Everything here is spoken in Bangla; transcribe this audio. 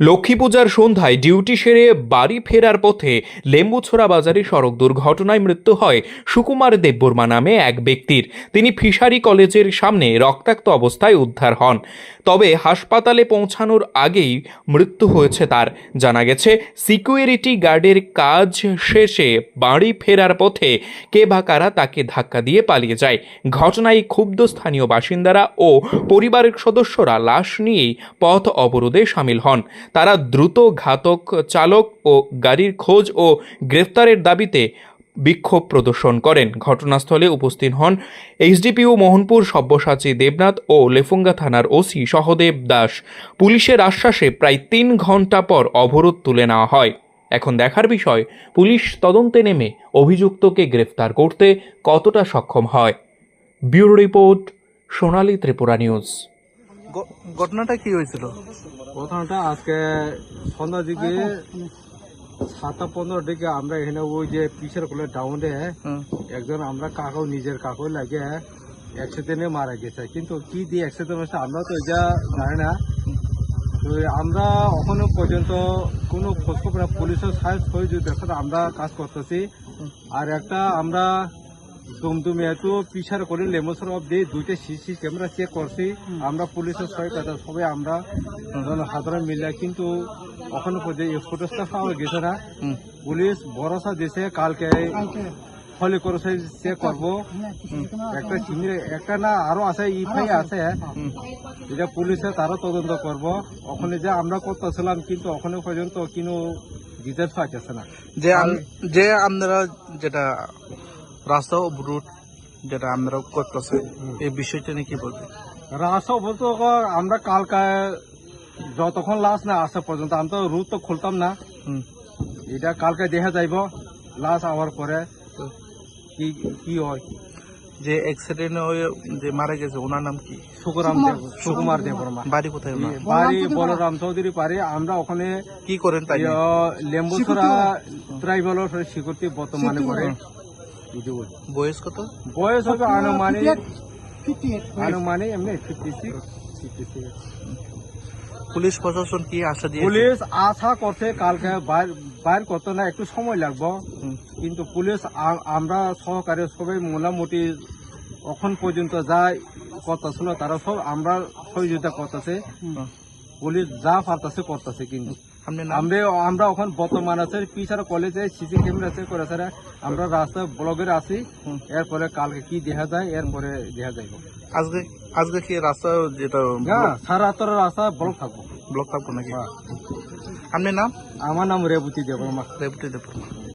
লক্ষ্মী পূজার সন্ধ্যায় ডিউটি সেরে বাড়ি ফেরার পথে লেম্বুছড়া বাজারে সড়ক দুর্ঘটনায় মৃত্যু হয় সুকুমার দেববর্মা নামে এক ব্যক্তির। তিনি ফিশারি কলেজের সামনে রক্তাক্ত অবস্থায় উদ্ধার হন। তবে হাসপাতালে পৌঁছানোর আগেই মৃত্যু হয়েছে তার। জানা গেছে, সিকিউরিটি গার্ডের কাজ শেষে বাড়ি ফেরার পথে কে বা কারা তাকে ধাক্কা দিয়ে পালিয়ে যায়। ঘটনায় ক্ষুব্ধ স্থানীয় বাসিন্দারা ও পরিবারের সদস্যরা লাশ নিয়েই পথ অবরোধে সামিল হন। তারা দ্রুত ঘাতক চালক ও গাড়ির খোঁজ ও গ্রেফতারের দাবিতে বিক্ষোভ প্রদর্শন করেন। ঘটনাস্থলে উপস্থিত হন এইচডিপিও মোহনপুর সব্যসাচী দেবনাথ ও লেফুঙ্গা থানার ওসি সহদেব দাস। পুলিশের আশ্বাসে প্রায় তিন ঘণ্টা পর অবরোধ তুলে নেওয়া হয়। এখন দেখার বিষয়, পুলিশ তদন্তে নেমে অভিযুক্তকে গ্রেফতার করতে কতটা সক্ষম হয়? Bureau report, Sonali Tripura news. ঘটনাটা কি হয়েছিল? ঘটনাটা আজকে সন্ধ্যা দিকে সাতটা পনেরো দিকে আমরা এখানে ওই যে পিছের কোলে ডাউনে একজন আমরা কাকাও নিজের কাকু লাগে অ্যাক্সিডেন্টে মারা গেছে। কিন্তু কি দিয়ে অ্যাক্সিডেন্ট হয়েছে আমরা তো এটা জানি না। তো আমরা এখনও পর্যন্ত কোনো খোঁজখবর পুলিশের সাহায্য সহযোগিতা দেখতে আমরা কাজ করতেছি। আর একটা আমরা দুমদুমে এত পিছার করে লেমসর অব্দি দুইটা সিসি ক্যামেরা চেক করছি। আমরা পুলিশের সহায়তা সবাই আমরা সাধারণ মিলে কিন্তু এখনও পর্যন্ত এই ফুটেজটা পাওয়া গেছে না। পুলিশ ভরসা দিছে কালকে ফলে করেছে চেক করব। একটা চিংড়ি একটা না আরও আছে ইফাই আছে। এটা পুলিশে তারও তদন্ত করব। ওখানে যে আমরা করতেছিলাম কিন্তু ওখানে পর্যন্ত কোনো ডিটেলস পাইতেছে না। যে যে আপনারা যেটা রাস্তা রুট যেটা আমরা করতেছে এই বিষয়টা নিয়ে কি বলবে? রাস্তা বলতে আমরা কালকে যতক্ষণ লাশ না আসা পর্যন্ত আমি তো রুট তো খুলতাম না। হুম, এটা কালকে দেখা যাইব লাশ আওয়ার পরে কি কি হয়? যে অ্যাক্সিডেন্ট হয়ে যে মারা গেছে ওনার নাম কি? সুকুরাম দেব সুকুমার দেববর্মা বাড়ি কোথায় বাড়ি বলরাম চৌধুরী পারে আমরা ওখানে কি করেন তাই? লেম্বুসরা ট্রাইবেলের সিকিউরিটি বর্তমানে করে। বয়স কত? বয়স হবে আনুমানিক আনুমানিক এমনি ফিফটি সিক্স পুলিশ প্রশাসন কি আশা দিয়ে পুলিশ আশা করতে কালকে বাইর বাইর করতে না একটু সময় লাগবে। কিন্তু পুলিশ আমরা সহকারে সবাই মোটামুটি এখন পর্যন্ত যা করতেছিল তারা সব আমরা সহযোগিতা করতেছে। পুলিশ যা পারতেছে করতেছে কিন্তু। আমরা আমরা ওখানে বর্তমান আছে পিছার কলেজে সিসি ক্যামেরা আছে করে স্যার আমরা রাস্তা ব্লকের আসি। এরপরে কালকে কি দেখা যায় এরপরে দেখা যাইব আজকে আজকে কি রাস্তা যেটা হ্যাঁ সারা রাত্রের রাস্তা ব্লক থাকব ব্লক থাকব নাকি আপনার নাম আমার নাম রেবতী দেব রেবতী দেব